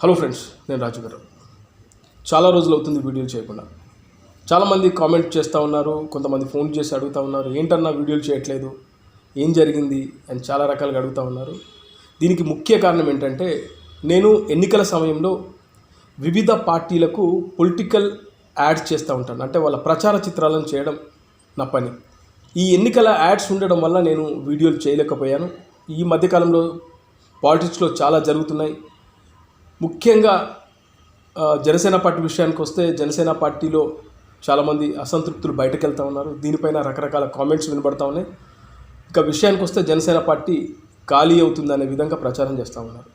Hello friends నేను రాజు గారు. చాలా రోజులు అవుతుంది వీడియోలు చేయకుండా. చాలామంది కామెంట్ చేస్తూ ఉన్నారు కొంతమంది ఫోన్ చేసి అడుగుతూ ఉన్నారు ఏంటన్నా వీడియోలు చేయట్లేదు? ఏం జరిగింది? అని చాలా రకాలుగా అడుగుతూ ఉన్నారు. దీనికి ముఖ్య కారణం ఏంటంటే నేను ఎన్నికల సమయంలో వివిధ పార్టీలకు పొలిటికల్ యాడ్స్ చేస్తూ ఉంటాను. అంటే వాళ్ళ ప్రచార చిత్రాలను చేయడం నా పని. ఈ ఎన్నికల యాడ్స్ ఉండడం వల్ల నేను వీడియోలు చేయలేకపోయాను. ఈ మధ్యకాలంలో పాలిటిక్స్లో చాలా జరుగుతున్నాయి. ముఖ్యంగా జనసేన పార్టీ విషయానికి వస్తే జనసేన పార్టీలో చాలామంది అసంతృప్తులు బయటకు వెళ్తూ ఉన్నారు. దీనిపైన రకరకాల కామెంట్స్ వినబడతా ఉన్నాయి. ఇక విషయానికి వస్తే జనసేన పార్టీ ఖాళీ అవుతుందనే విధంగా ప్రచారం చేస్తూ ఉన్నారు.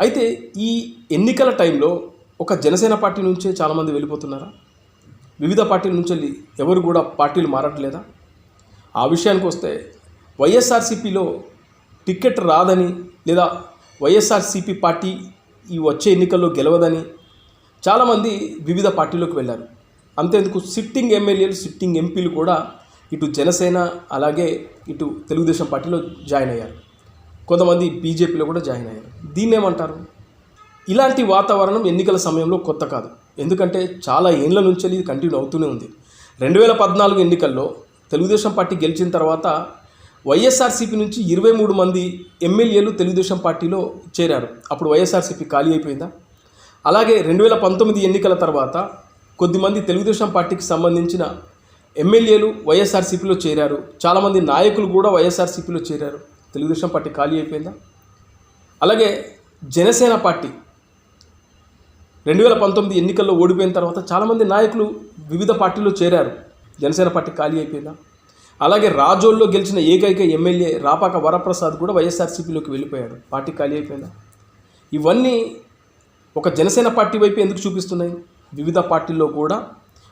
అయితే ఈ ఎన్నికల టైంలో ఒక జనసేన పార్టీ నుంచే చాలామంది వెళ్ళిపోతున్నారా? వివిధ పార్టీల నుంచి వెళ్ళి ఎవరు కూడా పార్టీలు మారట్లేదా? ఆ విషయానికి వస్తే వైఎస్ఆర్సీపీలో టికెట్ రాదని లేదా వైఎస్ఆర్సీపీ పార్టీ ఈ వచ్చే ఎన్నికల్లో గెలవదని చాలామంది వివిధ పార్టీలోకి వెళ్ళారు. అంతేందుకు సిట్టింగ్ ఎమ్మెల్యేలు సిట్టింగ్ ఎంపీలు కూడా ఇటు జనసేన అలాగే ఇటు తెలుగుదేశం పార్టీలో జాయిన్ అయ్యారు. కొంతమంది బీజేపీలో కూడా జాయిన్ అయ్యారు. దీన్ని ఏమంటారు ఇలాంటి వాతావరణం ఎన్నికల సమయంలో కొత్త కాదు. ఎందుకంటే చాలా ఏళ్ళ నుంచి ఇది కంటిన్యూ అవుతూనే ఉంది. రెండు వేల పద్నాలుగు ఎన్నికల్లో తెలుగుదేశం పార్టీ గెలిచిన తర్వాత వైఎస్ఆర్సీపీ నుంచి ఇరవై మూడు మంది ఎమ్మెల్యేలు తెలుగుదేశం పార్టీలో చేరారు. అప్పుడు వైఎస్ఆర్సీపీ ఖాళీ అయిపోయిందా? అలాగే రెండు వేల పంతొమ్మిది ఎన్నికల తర్వాత కొద్దిమంది తెలుగుదేశం పార్టీకి సంబంధించిన ఎమ్మెల్యేలు వైఎస్ఆర్సీపీలో చేరారు. చాలామంది నాయకులు కూడా వైఎస్ఆర్సీపీలో చేరారు. తెలుగుదేశం పార్టీ ఖాళీ అయిపోయిందా? అలాగే జనసేన పార్టీ రెండు వేల పంతొమ్మిది ఎన్నికల్లో ఓడిపోయిన తర్వాత చాలామంది నాయకులు వివిధ పార్టీలో చేరారు. జనసేన పార్టీ ఖాళీ అయిపోయిందా? అలాగే రాజోల్లో గెలిచిన ఏకైక ఎమ్మెల్యే రాపాక వరప్రసాద్ కూడా వైఎస్ఆర్సీపీలోకి వెళ్ళిపోయాడు. పార్టీ ఖాళీ అయిపోయిందా? ఇవన్నీ ఒక జనసేన పార్టీ వైపు ఎందుకు చూపిస్తున్నాయి? వివిధ పార్టీల్లో కూడా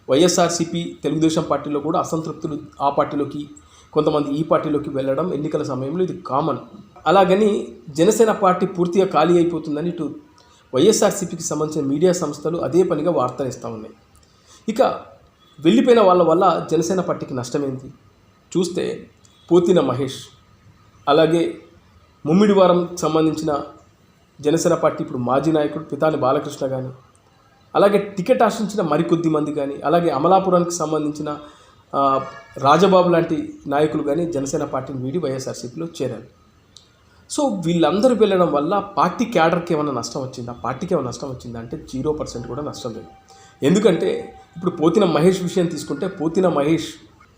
వైఎస్ఆర్సీపీ తెలుగుదేశం పార్టీలో కూడా అసంతృప్తులు ఆ పార్టీలోకి కొంతమంది ఈ పార్టీలోకి వెళ్ళడం ఎన్నికల సమయంలో ఇది కామన్. అలాగని జనసేన పార్టీ పూర్తిగా ఖాళీ అయిపోతుందని ఇటు వైఎస్ఆర్సీపీకి సంబంధించిన మీడియా సంస్థలు అదే పనిగా వార్తలు ఇస్తూ ఉన్నాయి. ఇక వెళ్ళిపోయిన వాళ్ళ వల్ల జనసేన పార్టీకి నష్టమేంటి? చూస్తే పోతిన మహేష్ అలాగే ముమ్మిడివారం సంబంధించిన జనసేన పార్టీ ఇప్పుడు మాజీ నాయకుడు పితాని బాలకృష్ణ కానీ అలాగే టికెట్ ఆశించిన మరికొద్ది మంది కానీ అలాగే అమలాపురానికి సంబంధించిన రాజబాబు లాంటి నాయకులు కానీ జనసేన పార్టీని వీడి వైఎస్ఆర్సీపీలో చేరారు. సో వీళ్ళందరూ వెళ్ళడం వల్ల పార్టీ క్యాడర్కి ఏమైనా నష్టం వచ్చిందా? పార్టీకి ఏమైనా నష్టం వచ్చిందా? అంటే జీరో పర్సెంట్ కూడా నష్టం లేదు. ఎందుకంటే ఇప్పుడు పోతిన మహేష్ విషయం తీసుకుంటే పోతిన మహేష్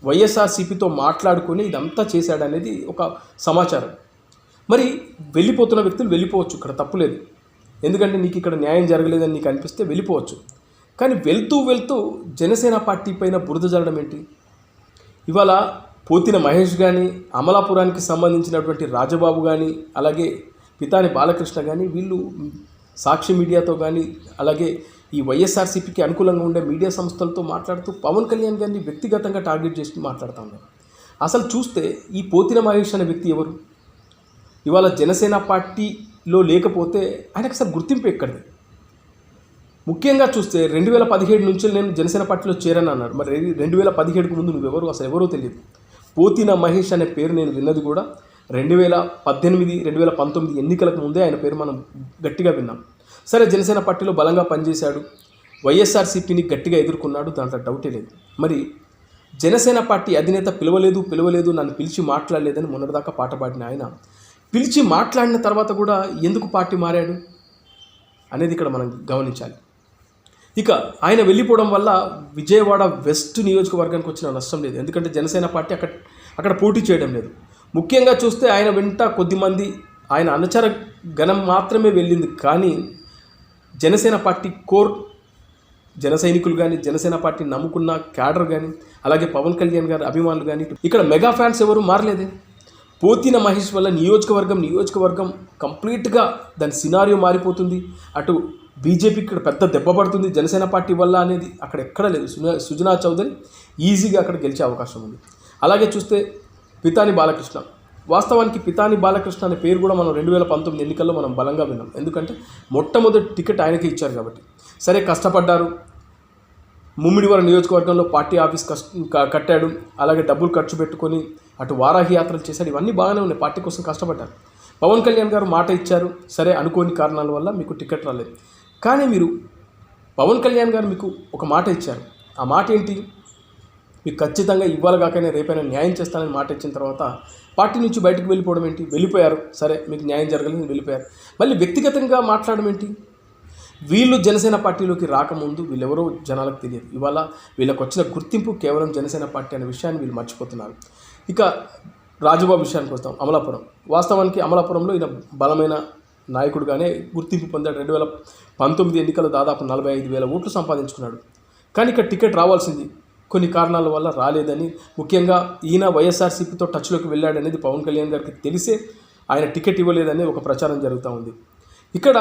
వైఎస్ఆర్సీపీతో మాట్లాడుకొని ఇదంతా చేశాడనేది ఒక సమాచారం. మరి వెళ్ళిపోతున్న వ్యక్తులు వెళ్ళిపోవచ్చు ఇక్కడ తప్పులేదు ఎందుకంటే నీకు ఇక్కడ న్యాయం జరగలేదని నీకు అనిపిస్తే వెళ్ళిపోవచ్చు. కానీ వెళ్తూ వెళ్తూ జనసేన పార్టీ పైన బురద జరగడం ఏంటి? ఇవాళ పోతిన మహేష్ కానీ అమలాపురానికి సంబంధించినటువంటి రాజబాబు కానీ అలాగే పితాని బాలకృష్ణ కానీ వీళ్ళు సాక్షి మీడియాతో కానీ అలాగే ఈ వైఎస్ఆర్సీపీకి అనుకూలంగా ఉండే మీడియా సంస్థలతో మాట్లాడుతూ పవన్ కళ్యాణ్ గారిని వ్యక్తిగతంగా టార్గెట్ చేసి మాట్లాడుతూ ఉన్నారు. అసలు చూస్తే ఈ పోతిన మహేష్ అనే వ్యక్తి ఎవరు? ఇవాళ జనసేన పార్టీలో లేకపోతే ఆయనకు అసలు గుర్తింపు ఎక్కడిది? ముఖ్యంగా చూస్తే రెండు వేల పదిహేడు నుంచి నేను జనసేన పార్టీలో చేరని అన్నాడు. మరి రెండు వేల పదిహేడుకు ముందు నువ్వెవరు అసలు ఎవరో తెలియదు. పోతిన మహేష్ అనే పేరు నేను విన్నది కూడా రెండు వేల పద్దెనిమిది రెండు వేల పంతొమ్మిది ఎన్నికలకు ముందే ఆయన పేరు మనం గట్టిగా విన్నాం. సరే జనసేన పార్టీలో బలంగా పనిచేశాడు. వైఎస్ఆర్సీపీని గట్టిగా ఎదుర్కొన్నాడు. దాంట్లో డౌటే లేదు. మరి జనసేన పార్టీ అధినేత పిలవలేదు పిలవలేదు నన్ను పిలిచి మాట్లాడలేదని మొన్నటిదాకా పాట పాడిన ఆయన. పిలిచి మాట్లాడిన తర్వాత కూడా ఎందుకు పార్టీ మారాడు అనేది ఇక్కడ మనం గమనించాలి. ఇక ఆయన వెళ్ళిపోవడం వల్ల విజయవాడ వెస్ట్ నియోజకవర్గానికి వచ్చిన నష్టం లేదు. ఎందుకంటే జనసేన పార్టీ అక్కడ అక్కడ పోటీ చేయడం లేదు. ముఖ్యంగా చూస్తే ఆయన వెంట కొద్దిమంది ఆయన అనుచర గణం మాత్రమే వెళ్ళింది. కానీ జనసేన పార్టీ కోర్ జన సైనికులు కానీ జనసేన పార్టీ నమ్ముకున్న క్యాడర్ కానీ అలాగే పవన్ కళ్యాణ్ గారి అభిమానులు కానీ ఇక్కడ మెగా ఫ్యాన్స్ ఎవరు మారలేదే. పోతిన మహేష్ వల్ల నియోజకవర్గం నియోజకవర్గం కంప్లీట్గా దాని సినారియో మారిపోతుంది. అటు బీజేపీ ఇక్కడ పెద్ద దెబ్బ పడుతుంది జనసేన పార్టీ వల్ల అనేది అక్కడ ఎక్కడ లేదు. సుజనా చౌదరి ఈజీగా అక్కడ గెలిచే అవకాశం ఉంది. అలాగే చూస్తే పితాని బాలకృష్ణ వాస్తవానికి పితాని బాలకృష్ణ అనే పేరు కూడా మనం రెండు వేల పంతొమ్మిది ఎన్నికల్లో మనం బలంగా విన్నాం. ఎందుకంటే మొట్టమొదటి టికెట్ ఆయనకే ఇచ్చారు కాబట్టి. సరే కష్టపడ్డారు. ముమ్మిడివరం నియోజకవర్గంలో పార్టీ ఆఫీస్ కష్ట కట్టాడు. అలాగే డబ్బులు ఖర్చు పెట్టుకొని అటు వారాహి యాత్రలు చేశాడు ఇవన్నీ బాగానే ఉన్నాయి. పార్టీ కోసం కష్టపడ్డారు. పవన్ కళ్యాణ్ గారు మాట ఇచ్చారు. సరే అనుకోని కారణాల వల్ల మీకు టికెట్ రాలేదు. కానీ మీరు పవన్ కళ్యాణ్ గారు మీకు ఒక మాట ఇచ్చారు. ఆ మాట ఏంటి? మీకు ఖచ్చితంగా ఇవ్వాలి కాకనే రేపైనా న్యాయం చేస్తానని మాట ఇచ్చిన తర్వాత పార్టీ నుంచి బయటకు వెళ్ళిపోవడం ఏంటి? వెళ్ళిపోయారు. సరే మీకు న్యాయం జరగలేదు వెళ్ళిపోయారు మళ్ళీ వ్యక్తిగతంగా మాట్లాడడం ఏంటి? వీళ్ళు జనసేన పార్టీలోకి రాకముందు వీళ్ళెవరో జనాలకు తెలియదు. ఇవాళ వీళ్ళకి వచ్చిన గుర్తింపు కేవలం జనసేన పార్టీ అనే విషయాన్ని వీళ్ళు మర్చిపోతున్నారు. ఇక రాజుబాబు విషయానికి వస్తాం. అమలాపురం. వాస్తవానికి అమలాపురంలో ఈయన బలమైన నాయకుడుగానే గుర్తింపు పొందాడు. రెండు వేల పంతొమ్మిది ఎన్నికలు దాదాపు నలభై ఐదు వేల ఓట్లు సంపాదించుకున్నాడు. కానీ ఇక్కడ టికెట్ రావాల్సింది కొన్ని కారణాల వల్ల రాలేదని ముఖ్యంగా ఈయన వైఎస్ఆర్సీపీతో టచ్లోకి వెళ్ళాడనేది పవన్ కళ్యాణ్ గారికి తెలిసే ఆయన టికెట్ ఇవ్వలేదని ఒక ప్రచారం జరుగుతూ ఉంది. ఇక్కడ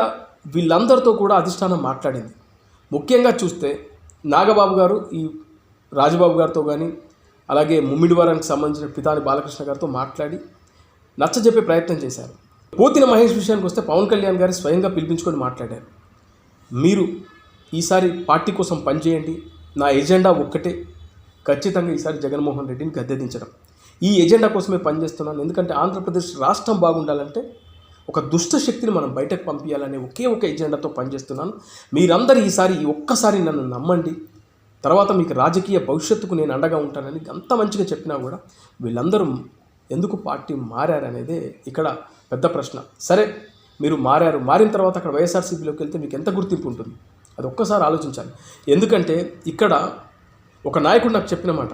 వీళ్ళందరితో కూడా అధిష్టానం మాట్లాడింది. ముఖ్యంగా చూస్తే నాగబాబు గారు ఈ రాజబాబు గారితో కానీ అలాగే ముమ్మిడివారానికి సంబంధించిన పితాని బాలకృష్ణ గారితో మాట్లాడి నచ్చజెప్పే ప్రయత్నం చేశారు. పోతిన మహేష్ విషయానికి వస్తే పవన్ కళ్యాణ్ గారు స్వయంగా పిలిపించుకొని మాట్లాడారు. మీరు ఈసారి పార్టీ కోసం పనిచేయండి నా ఎజెండా ఒక్కటే ఖచ్చితంగా ఈసారి జగన్మోహన్ రెడ్డిని గద్దెదించడం. ఈ ఎజెండా కోసమే పనిచేస్తున్నాను. ఎందుకంటే ఆంధ్రప్రదేశ్ రాష్ట్రం బాగుండాలంటే ఒక దుష్ట శక్తిని మనం బయటకు పంపించాలనే ఒకే ఒక ఎజెండాతో పనిచేస్తున్నాను. మీరందరూ ఈసారి ఒక్కసారి నన్ను నమ్మండి. తర్వాత మీకు రాజకీయ భవిష్యత్తుకు నేను అండగా ఉంటానని అంత మంచిగా చెప్పినా కూడా వీళ్ళందరూ ఎందుకు పార్టీ మారారనేదే ఇక్కడ పెద్ద ప్రశ్న. సరే మీరు మారారు. మారిన తర్వాత అక్కడ వైఎస్ఆర్సీపీలోకి వెళ్తే మీకు ఎంత గుర్తింపు ఉంటుంది? అది ఒక్కసారి ఆలోచించాలి. ఎందుకంటే ఇక్కడ ఒక నాయకుడు నాకు చెప్పిన మాట.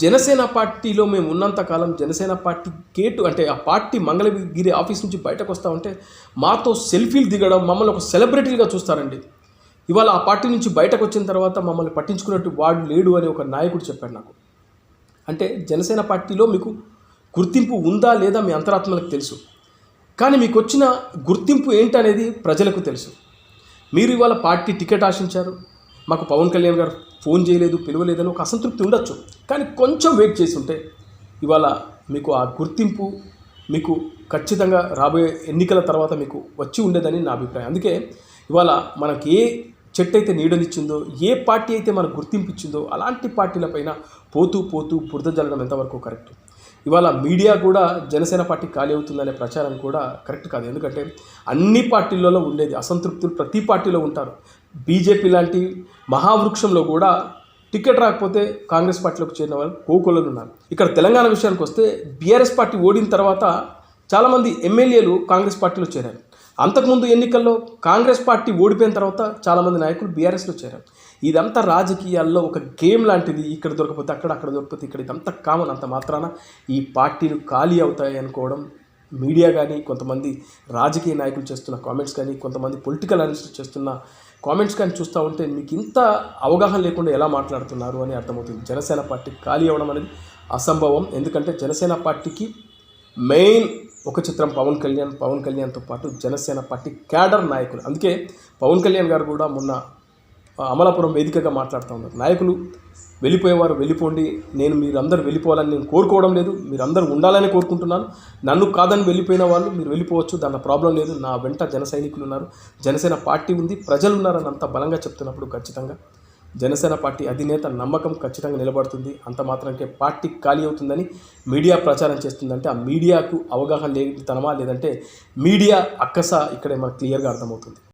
జనసేన పార్టీలో మేము ఉన్నంతకాలం జనసేన పార్టీ గేటు అంటే ఆ పార్టీ మంగళగిరి ఆఫీస్ నుంచి బయటకు వస్తా ఉంటే మాతో సెల్ఫీలు దిగడం మమ్మల్ని ఒక సెలబ్రిటీలుగా చూస్తారండి. ఇవాళ ఆ పార్టీ నుంచి బయటకు వచ్చిన తర్వాత మమ్మల్ని పట్టించుకున్నట్టు వాడు లేడు అని ఒక నాయకుడు చెప్పాడు నాకు. అంటే జనసేన పార్టీలో మీకు గుర్తింపు ఉందా లేదా మీ అంతరాత్మలకు తెలుసు. కానీ మీకు వచ్చిన గుర్తింపు ఏంటనేది ప్రజలకు తెలుసు. మీరు ఇవాళ పార్టీ టికెట్ ఆశించారు మాకు పవన్ కళ్యాణ్ గారు ఫోన్ చేయలేదు పిలవలేదని ఒక అసంతృప్తి ఉండొచ్చు. కానీ కొంచెం వెయిట్ చేసి ఉంటే ఇవాళ మీకు ఆ గుర్తింపు మీకు ఖచ్చితంగా రాబోయే ఎన్నికల తర్వాత మీకు వచ్చి ఉండేదని నా అభిప్రాయం. అందుకే ఇవాళ మనకి ఏ చెట్టు అయితే నీడనిచ్చిందో ఏ పార్టీ అయితే మనకు గుర్తింపు ఇచ్చిందో అలాంటి పార్టీలపైన పోతూ పోతూ బురద జల్లడం ఎంతవరకు కరెక్ట్? ఇవాళ మీడియా కూడా జనసేన పార్టీ ఖాళీ అవుతుందనే ప్రచారం కూడా కరెక్ట్ కాదు. ఎందుకంటే అన్ని పార్టీలలో ఉండేది అసంతృప్తులు ప్రతి పార్టీలో ఉంటారు. బీజేపీ లాంటి మహావృక్షంలో కూడా టికెట్ రాకపోతే కాంగ్రెస్ పార్టీలోకి చేరిన వాళ్ళు కోకొల్లలు ఉన్నారు. ఇక్కడ తెలంగాణ విషయానికి వస్తే బీఆర్ఎస్ పార్టీ ఓడిన తర్వాత చాలామంది ఎమ్మెల్యేలు కాంగ్రెస్ పార్టీలో చేరారు. అంతకుముందు ఎన్నికల్లో కాంగ్రెస్ పార్టీ ఓడిపోయిన తర్వాత చాలామంది నాయకులు బీఆర్ఎస్లో చేరారు. ఇదంతా రాజకీయాల్లో ఒక గేమ్ లాంటిది. ఇక్కడ దొరకపోతే అక్కడ అక్కడ దొరకపోతే ఇక్కడ. ఇదంతా కామన్ అంత మాత్రాన ఈ పార్టీలు ఖాళీ అవుతాయి అనుకోవడం మీడియా కానీ కొంతమంది రాజకీయ నాయకులు చేస్తున్న కామెంట్స్ కానీ కొంతమంది పొలిటికల్ అనలిస్టులు చేస్తున్న కామెంట్స్ కానీ చూస్తూ ఉంటే మీకు ఇంత అవగాహన లేకుండా ఎలా మాట్లాడుతున్నారు అని అర్థమవుతుంది. జనసేన పార్టీ ఖాళీ అవ్వడం అనేది అసంభవం. ఎందుకంటే జనసేన పార్టీకి మెయిన్ ఒక చిత్రం పవన్ కళ్యాణ్ పవన్ కళ్యాణ్తో పాటు జనసేన పార్టీ క్యాడర్ నాయకులు. అందుకే పవన్ కళ్యాణ్ గారు కూడా మొన్న అమలాపురం వేదికగా మాట్లాడుతూ ఉన్నారు. నాయకులు వెళ్ళిపోయేవారు వెళ్ళిపోండి. నేను మీరందరూ వెళ్ళిపోవాలని నేను కోరుకోవడం లేదు. మీరందరూ ఉండాలని కోరుకుంటున్నాను. నన్ను కాదని వెళ్ళిపోయిన వాళ్ళు మీరు వెళ్ళిపోవచ్చు. దాంట్లో ప్రాబ్లం లేదు. నా వెంట జన సైనికులు ఉన్నారు. జనసేన పార్టీ ఉంది. ప్రజలు ఉన్నారని అంత బలంగా చెప్తున్నప్పుడు ఖచ్చితంగా జనసేన పార్టీ అధినేత నమ్మకం ఖచ్చితంగా నిలబడుతుంది. అంత మాత్రంకే పార్టీ ఖాళీ అవుతుందని మీడియా ప్రచారం చేస్తుందంటే ఆ మీడియాకు అవగాహన లేనితనమా? లేదంటే మీడియా అక్కస? ఇక్కడే మనకు క్లియర్గా అర్థమవుతుంది.